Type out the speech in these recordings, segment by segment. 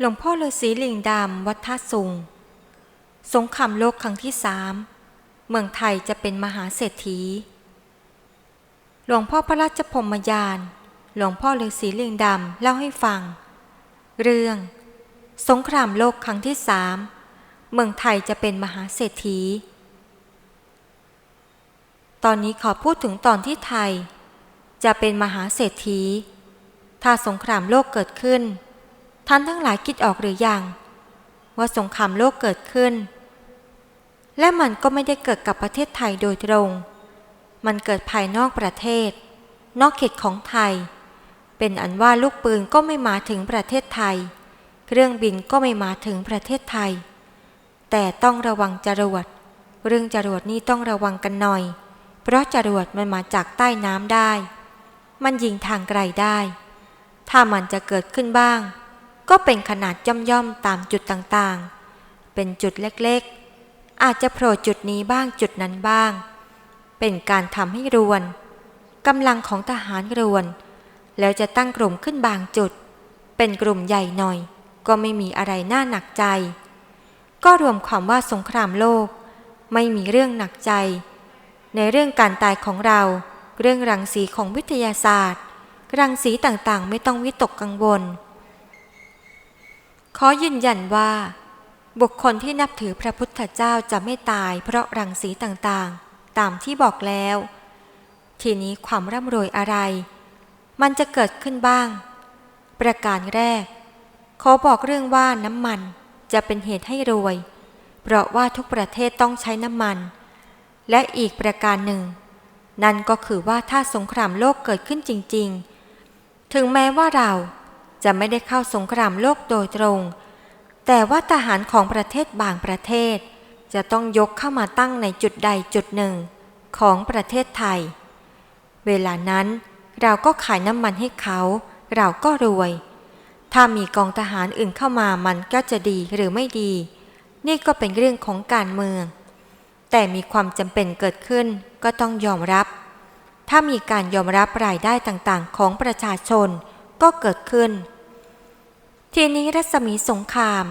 หลวงพ่อฤาษีลิงดำวัดท่าสุง สงครามโลกครั้งที่สาม เมืองไทยจะเป็นมหาเศรษฐี หลวงพ่อพระราชพรมยาน หลวงพ่อฤาษีลิงดำเล่าให้ฟัง เรื่อง สงครามโลกครั้งที่สาม เมืองไทยจะเป็นมหาเศรษฐี ตอนนี้ขอพูดถึงตอนที่ไทย จะเป็นมหาเศรษฐี ถ้าสงครามโลกเกิดขึ้น ท่านทั้งหลายคิดออกหรือยัง ว่าสงครามโลกเกิดขึ้น และมันก็ไม่ได้เกิดกับประเทศไทยโดยตรง มันเกิดภายนอกประเทศ นอกเขตของไทย เป็นอันว่าลูกปืนก็ไม่มาถึงประเทศไทย เครื่องบินก็ไม่มาถึงประเทศไทย แต่ต้องระวังจรวดเรื่องจรวดนี่ต้องระวังกันหน่อย เพราะจรวดมันมาจากใต้น้ำได้ มันยิงทางไกลได้ ถ้ามันจะเกิดขึ้นบ้าง ก็เป็นขนาดย่อมๆตามจุดต่างๆ เป็นจุดเล็กๆ อาจจะโผล่จุดนี้บ้างจุดนั้นบ้าง เป็นการทำให้รวนกำลังของทหารรวน แล้วจะตั้งกลุ่มขึ้นบางจุด เป็นกลุ่มใหญ่หน่อย ก็ไม่มีอะไรน่าหนักใจ ก็รวมความว่าสงครามโลก ไม่มีเรื่องหนักใจ ในเรื่องการตายของเรา เรื่องรังสีของวิทยาศาสตร์ รังสีต่างๆ ไม่ต้องวิตกกังวล ขอยืนยันว่า บุคคลที่นับถือพระพุทธเจ้าจะไม่ตายเพราะรังสีต่างๆ ตามที่บอกแล้ว ทีนี้ความร่ำรวยอะไร มันจะเกิดขึ้นบ้าง ประการแรก ขอบอกเรื่องว่าน้ำมันจะเป็นเหตุให้รวย เพราะว่าทุกประเทศต้องใช้น้ำมัน และอีกประการหนึ่ง นั่นก็คือว่าถ้าสงครามโลกเกิดขึ้นจริง ๆ ถึงแม้ว่าเรา จะไม่ได้เข้าสงครามโลกโดยตรง แต่ว่าทหารของประเทศบางประเทศ จะต้องยกเข้ามาตั้งในจุดใดจุดหนึ่งของประเทศไทย เวลานั้นเราก็ขายน้ำมันให้เขา เราก็รวย ถ้ามีกองทหารอื่นเข้ามามันก็จะดีหรือไม่ดี นี่ก็เป็นเรื่องของการเมือง แต่มีความจำเป็นเกิดขึ้นก็ต้องยอมรับ ถ้ามีการยอมรับรายได้ต่างๆ ของประชาชน ก็เกิดขึ้น ทีนี้รัศมีสงคราม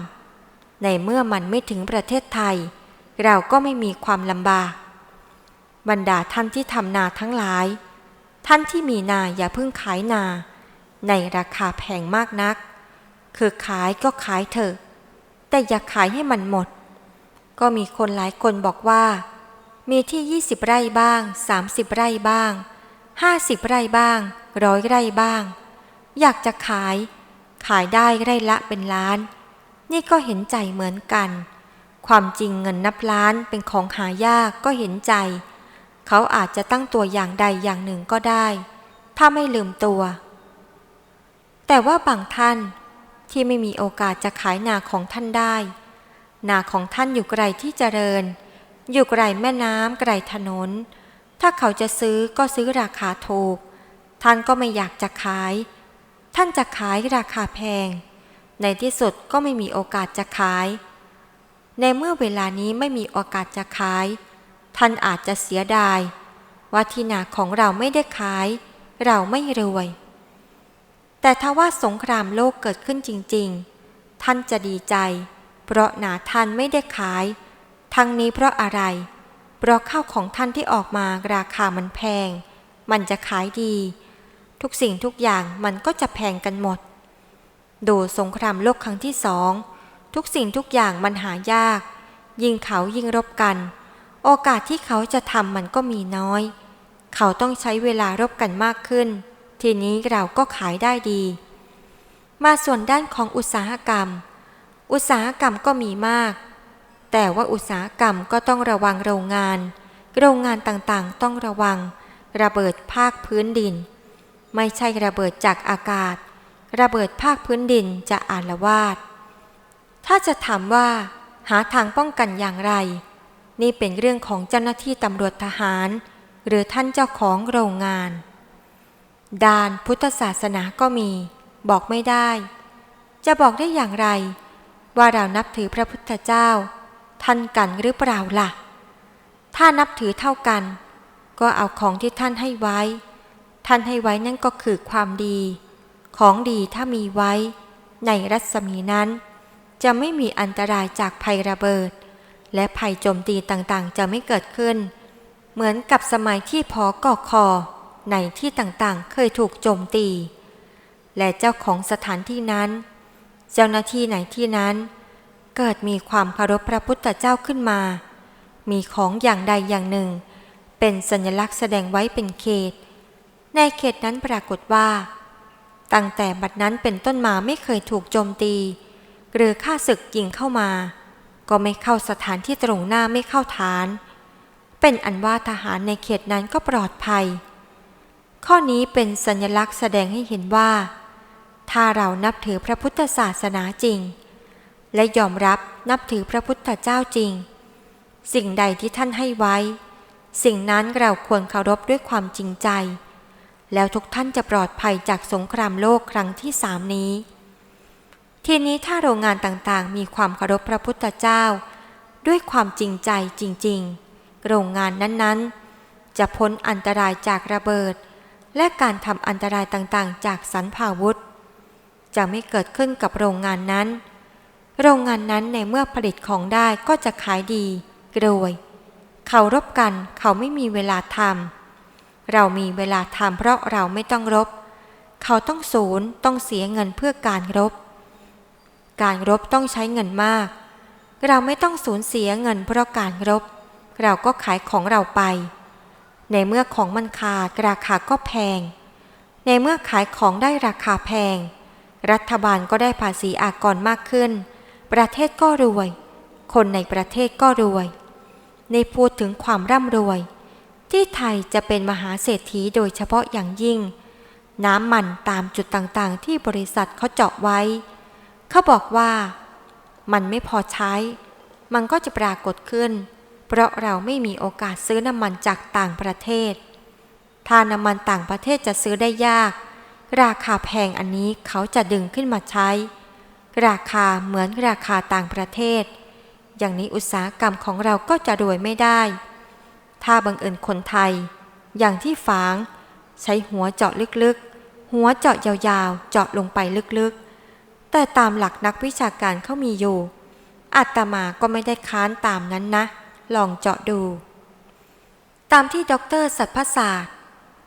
ในเมื่อมันไม่ถึงประเทศไทย เราก็ไม่มีความลำบาก บรรดาท่านที่ทำนาทั้งหลาย ท่านที่มีนาอย่าเพิ่งขายนา ในราคาแพงมากนัก คือขายก็ขายเถอะ แต่อย่าขายให้มันหมด ก็มีคนหลายคนบอกว่า มีที่ 20 ไร่บ้าง 30 ไร่บ้าง 50 ไร่บ้างร้อยไร่บ้าง อยากจะขาย ขายได้ไร่ละเป็นล้าน นี่ก็เห็นใจเหมือนกัน ความจริงเงินนับล้านเป็นของหายากก็เห็นใจ เขาอาจจะตั้งตัวอย่างใดอย่างหนึ่งก็ได้ ถ้าไม่ลืมตัว แต่ว่าบางท่านที่ไม่มีโอกาสจะขายนาของท่านได้ นาของท่านอยู่ไกลที่เจริญ อยู่ไกลแม่น้ำไกลถนน ถ้าเขาจะซื้อก็ซื้อราคาถูก ท่านก็ไม่อยากจะขาย ท่านจะขายราคาแพง ในที่สุดก็ไม่มีโอกาสจะขาย ในเมื่อเวลานี้ไม่มีโอกาสจะขาย ท่านอาจจะเสียดาย ว่าที่นาของเราไม่ได้ขาย เราไม่รวย แต่ถ้าว่าสงครามโลกเกิดขึ้นจริง ๆ ท่านจะดีใจ เพราะหนาท่านไม่ได้ขาย ทั้งนี้เพราะอะไร เพราะข้าวของท่านที่ออกมาราคามันแพง มันจะขายดี ทุกสิ่งทุกอย่างมันก็จะแพงกันหมด ดูสงครามโลกครั้งที่สอง ทุกสิ่งทุกอย่างมันหายาก ยิงเขายิงรบกัน โอกาสที่เขาจะทำมันก็มีน้อย เขาต้องใช้เวลารบกันมากขึ้น ทีนี้เราก็ขายได้ดี มาส่วนด้านของอุตสาหกรรม อุตสาหกรรมก็มีมาก แต่ว่าอุตสาหกรรมก็ต้องระวังโรงงาน โรงงานต่างๆ ต้องระวัง ระเบิดภาคพื้นดิน ไม่ใช่ระเบิดจากอากาศ ระเบิดภาคพื้นดินจะอาละวาด ถ้าจะถามว่า หาทางป้องกันอย่างไร นี่เป็นเรื่องของเจ้าหน้าที่ตำรวจทหาร หรือท่านเจ้าของโรงงาน ด้านพุทธศาสนาก็มี บอกไม่ได้ จะบอกได้อย่างไร ว่าเรานับถือพระพุทธเจ้า ท่านกันหรือเปล่าล่ะ ถ้านับถือเท่ากัน ก็เอาของที่ท่านให้ไว้ ท่านให้ไว้นั่นก็คือความดี ของดีถ้ามีไว้ ในรัศมีนั้น จะไม่มีอันตรายจากภัยระเบิด และภัยโจมตีต่างๆ จะไม่เกิดขึ้น เหมือนกับสมัยที่พอกอคอในที่ต่างๆ เคยถูกโจมตี และเจ้าของสถานที่นั้น เจ้าหน้าที่ไหนที่นั้น เกิดมีความเคารพพระพุทธเจ้าขึ้นมา มีของอย่างใดอย่างหนึ่ง เป็นสัญลักษณ์แสดงไว้เป็นเขต ในเขตนั้นปรากฏว่า ตั้งแต่บัดนั้นเป็นต้นมาไม่เคยถูกโจมตี หรือฆ่าศึกยิงเข้ามา ก็ไม่เข้าสถานที่ตรงหน้าไม่เข้าฐาน เป็นอันว่าทหารในเขตนั้นก็ปลอดภัย ข้อนี้เป็นสัญลักษณ์แสดงให้เห็นว่า ถ้าเรานับถือพระพุทธศาสนาจริง และยอมรับนับถือพระพุทธเจ้าจริง สิ่งใดที่ท่านให้ไว้ สิ่งนั้นเราควรเคารพด้วยความจริงใจ แล้วทุกท่านจะปลอดภัยจากสงครามโลกครั้งที่สามนี้ ทีนี้ถ้าโรงงานต่างๆ มีความเคารพพระพุทธเจ้า ด้วยความจริงใจจริง ๆ โรงงานนั้นๆ จะพ้นอันตรายจากระเบิด และการทำอันตรายต่างๆ จากสันพาวุธ จะไม่เกิดขึ้นกับโรงงานนั้น โรงงานนั้นในเมื่อผลิตของได้ก็จะขายดีรวย เขารบกันเขาไม่มีเวลาทำ เรามีเวลาทำเพราะเราไม่ต้องรบ เขาต้องศูนย์ต้องเสียเงินเพื่อการรบ การรบต้องใช้เงินมาก เราไม่ต้องสูญเสียเงินเพราะการรบ เราก็ขายของเราไป ในเมื่อของมันขาดราคาก็แพง ในเมื่อขายของได้ราคาแพง รัฐบาลก็ได้ภาษีอากรมากขึ้น ประเทศก็รวย คนในประเทศก็รวย ในพูดถึงความร่ำรวย ที่ไทยจะเป็นมหาเศรษฐีโดยเฉพาะอย่างยิ่ง น้ำมันตามจุดต่างๆ ที่บริษัทเขาเจาะไว้ เขาบอกว่า มันไม่พอใช้ มันก็จะปรากฏขึ้น เพราะเราไม่มีโอกาสซื้อน้ำมันจากต่างประเทศถ้าน้ำมันต่างประเทศจะซื้อได้ยาก ราคาแพงอันนี้เขาจะดึงขึ้นมาใช้ ราคาเหมือนราคาต่างประเทศ อย่างนี้อุตสาหกรรมของเราก็จะรวยไม่ได้ ถ้าบังเอิญคนไทย อย่างที่ฝาง ใช้หัวเจาะลึกๆ หัวเจาะยาวๆ เจาะลงไปลึกๆ แต่ตามหลักนักวิชาการเขามีอยู่อาตมาก็ไม่ได้ค้านตามนั้นนะ ลองเจาะดู ตามที่ด็อกเตอร์สัตพศาสตร์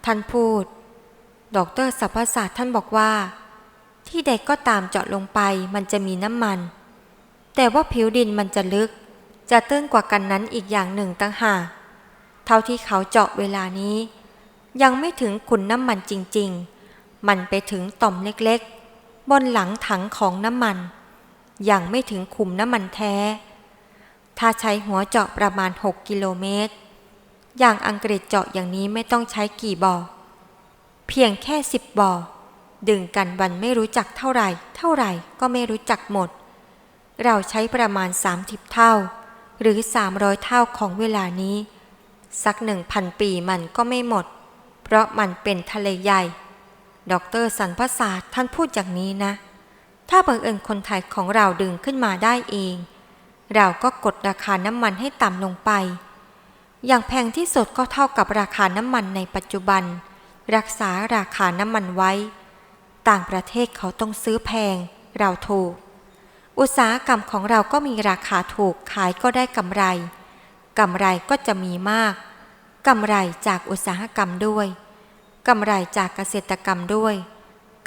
ท่านพูดด็อกเตอร์สัพพศาสตร์ท่านบอกว่า ที่ใดก็ตามเจาะลงไปมันจะมีน้ำมัน แต่ว่าผิวดินมันจะลึก จะตื้นกว่ากันนั้นอีกอย่างหนึ่งตั้งหาก เท่าที่เขาเจาะเวลานี้ ยังไม่ถึงขุนน้ำมันจริง ๆ มันไปถึงต่อมเล็กๆ บนหลังถังของน้ำมัน ยังไม่ถึงขุมน้ำมันแท้ ถ้าใช้หัวเจาะประมาณ 6 กิโลเมตร อย่างอังกฤษเจาะอย่างนี้ไม่ต้องใช้กี่บ่อ เพียงแค่สิบบ่อ ดึงกันวันไม่รู้จักเท่าไหร่ เท่าไหร่ก็ไม่รู้จักหมด เราใช้ประมาณ 30 เท่า หรือ 300 เท่าของเวลานี้ สักหนึ่งพันปีมันก็ไม่หมด เพราะมันเป็นทะเลใหญ่ ดรสันพศาสตร์ท่านพูดอย่างนี้นะ ถ้าบังเอิญคนไทยของเราดึงขึ้นมาได้เอง เราก็กดราคาน้ำมันให้ต่ำลงไป อย่างแพงที่สุดก็เท่ากับราคาน้ำมันในปัจจุบัน รักษาราคาน้ำมันไว้ ต่างประเทศเขาต้องซื้อแพง เราถูก อุตสาหกรรมของเราก็มีราคาถูกขายก็ได้กำไร กำไรก็จะมีมาก กำไรจากอุตสาหกรรมด้วย กำไรจากเกษตรกรรมด้วย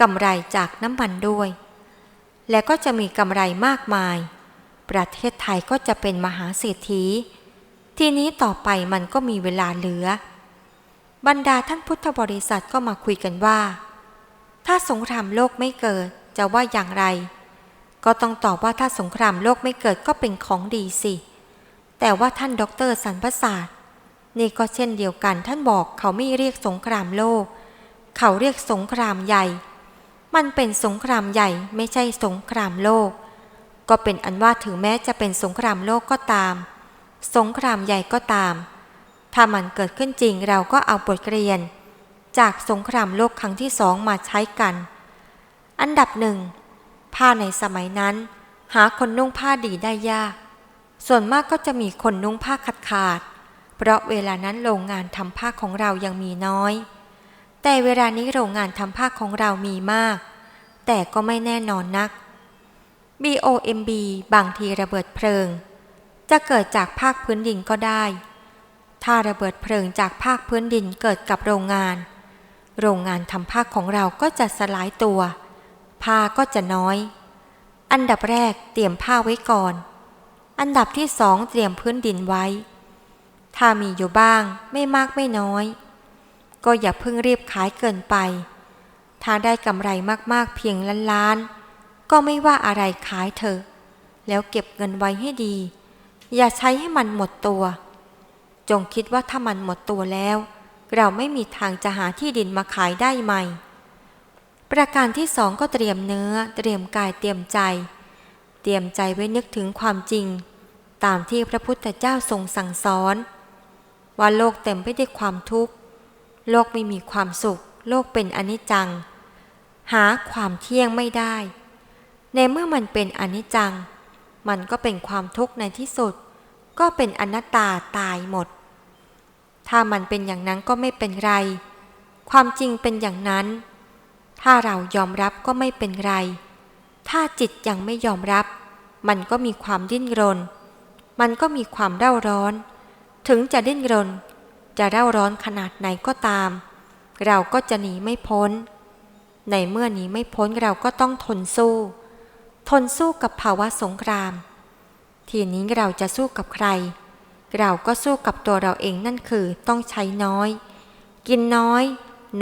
กำไรจากน้ำมันด้วย และก็จะมีกำไรมากมาย ประเทศไทยก็จะเป็นมหาเศรษฐี ทีนี้ต่อไปมันก็มีเวลาเหลือ บรรดาท่านพุทธบริษัทก็มาคุยกันว่า ถ้าสงครามโลกไม่เกิดจะว่าอย่างไร ก็ต้องตอบว่าถ้าสงครามโลกไม่เกิดก็เป็นของดีสิ แต่ว่าท่านด็อกเตอร์สันประสาทนี่ก็เช่นเดียวกันท่านบอกเขาไม่เรียกสงครามโลก เขาเรียกสงครามใหญ่ มันเป็นสงครามใหญ่ไม่ใช่สงครามโลก ก็เป็นอันว่าถึงแม้จะเป็นสงครามโลกก็ตาม สงครามใหญ่ก็ตาม ถ้ามันเกิดขึ้นจริงเราก็เอาบทเรียน จากสงครามโลกครั้งที่สองมาใช้กัน อันดับหนึ่งผ้าในสมัยนั้น หาคนนุ่งผ้าดีได้ยาก ส่วนมากก็จะมีคนนุ่งผ้าขาดขาด เพราะเวลานั้นโรงงานทำผ้าของเรายังมีน้อย แต่เวลานี้โรงงานทำผ้าของเรามีมาก แต่ก็ไม่แน่นอนนัก BOMB บางทีระเบิดเพลิง จะเกิดจากภาคพื้นดินก็ได้ ถ้าระเบิดเพลิงจากภาคพื้นดินเกิดกับโรงงาน โรงงานทำผ้าของเราก็จะสลายตัว ผ้าก็จะน้อย อันดับแรกเตรียมผ้าไว้ก่อน อันดับที่สองเตรียมพื้นดินไว้ ถ้ามีอยู่บ้างไม่มากไม่น้อย ก็อย่าเพิ่งรีบขายเกินไป ถ้าได้กำไรมากๆเพียงล้านๆ ก็ไม่ว่าอะไรขายเถอะ แล้วเก็บเงินไว้ให้ดี อย่าใช้ให้มันหมดตัว จงคิดว่าถ้ามันหมดตัวแล้ว เราไม่มีทางจะหาที่ดินมาขายได้ใหม่ ประการที่สองก็เตรียมเนื้อ เตรียมกายเตรียมใจ เตรียมใจไว้นึกถึงความจริง ตามที่พระพุทธเจ้าทรงสั่งสอน ว่าโลกเต็มไปด้วยความทุกข์ โลกไม่มีความสุข โลกเป็นอนิจจัง หาความเที่ยงไม่ได้ ในเมื่อมันเป็นอนิจจัง มันก็เป็นความทุกข์ในที่สุด ก็เป็นอนัตตาตายหมด ถ้ามันเป็นอย่างนั้นก็ไม่เป็นไร ความจริงเป็นอย่างนั้น ถ้าเรายอมรับก็ไม่เป็นไร ถ้าจิตยังไม่ยอมรับ มันก็มีความดิ้นรน มันก็มีความเร่าร้อน ถึงจะดิ้นรน จะเร่าร้อนขนาดไหนก็ตาม เราก็จะหนีไม่พ้น ในเมื่อหนีไม่พ้นเราก็ต้องทนสู้ ทนสู้กับภาวะสงคราม ทีนี้เราจะสู้กับใคร เราก็สู้กับตัวเราเองนั่นคือต้องใช้น้อย กินน้อย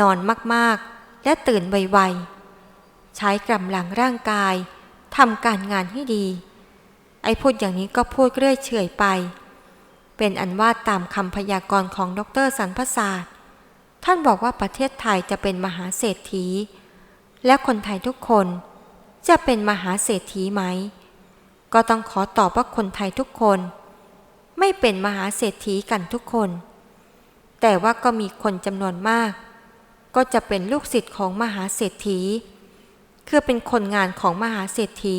นอนมากๆ และตื่นไวๆ ใช้กำลังร่างกายทำการงานให้ดี ไอ้พูดอย่างนี้ก็พูดเรื่อยเฉยไป เป็นอันว่าตามคำพยากรณ์ของดรสันพศาสตร์ ท่านบอกว่าประเทศไทยจะเป็นมหาเศรษฐี และคนไทยทุกคนจะเป็นมหาเศรษฐีไหม ก็ต้องขอตอบว่าคนไทยทุกคน ไม่เป็นมหาเศรษฐีกันทุกคน แต่ว่าก็มีคนจำนวนมาก ก็จะเป็นลูกศิษย์ของมหาเศรษฐี คือเป็นคนงานของมหาเศรษฐี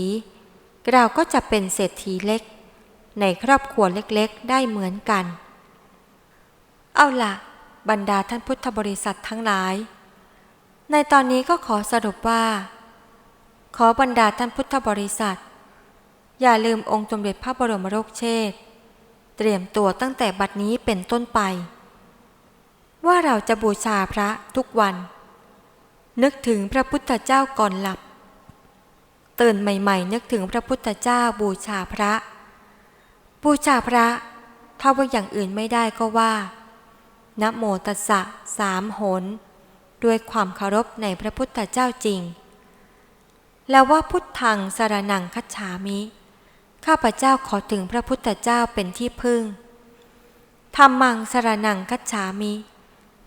เราก็จะเป็นเศรษฐีเล็ก ในครอบครัวเล็กๆ ได้เหมือนกัน เอาล่ะ บรรดาท่านพุทธบริษัททั้งหลาย ในตอนนี้ก็ขอสรุปว่า ขอบรรดาท่านพุทธบริษัท อย่าลืมองค์สมเด็จพระบรมโลกเชษเตรียมตัวตั้งแต่บัดนี้เป็นต้นไป ว่าเราจะบูชาพระทุกวัน นึกถึงพระพุทธเจ้าก่อนหลับ ตื่นใหม่ๆ นึกถึงพระพุทธเจ้าบูชาพระ บูชาพระ ถ้าว่าอย่างอื่นไม่ได้ก็ว่านะโมตัสสะสามหน ด้วยความเคารพในพระพุทธเจ้าจริง แล้วว่าพุทธังสารนังคัจฉามิ ข้าพเจ้าขอถึงพระพุทธเจ้าเป็นที่พึ่งธรรมังสารนังคัจฉามิ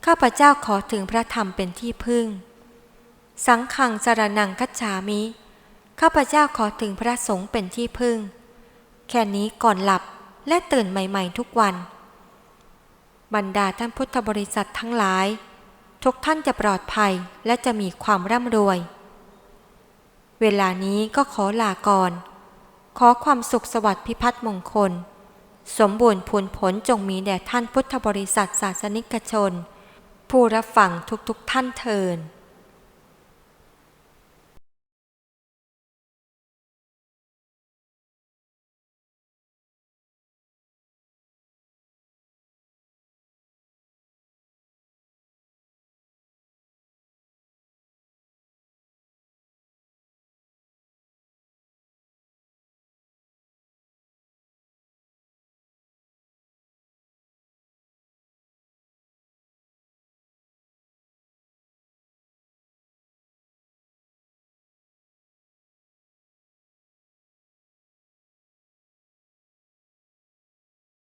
ข้าพเจ้าขอถึงพระธรรมเป็นที่พึ่ง สังฆังสรนังคัจฉามิ ข้าพเจ้าขอถึงพระสงฆ์เป็นที่พึ่ง แค่นี้ก่อนหลับและตื่นใหม่ๆทุกวัน บรรดาท่านพุทธบริษัททั้งหลาย ทุกท่านจะปลอดภัยและจะมีความร่ำรวย เวลานี้ก็ขอลาก่อน ขอความสุขสวัสดิ์พิพัฒน์มงคล สมบูรณ์ผลผลจงมีแด่ท่านพุทธบริษัทศาสนิกชน ผู้รับฟังทุกๆทท่านเทิน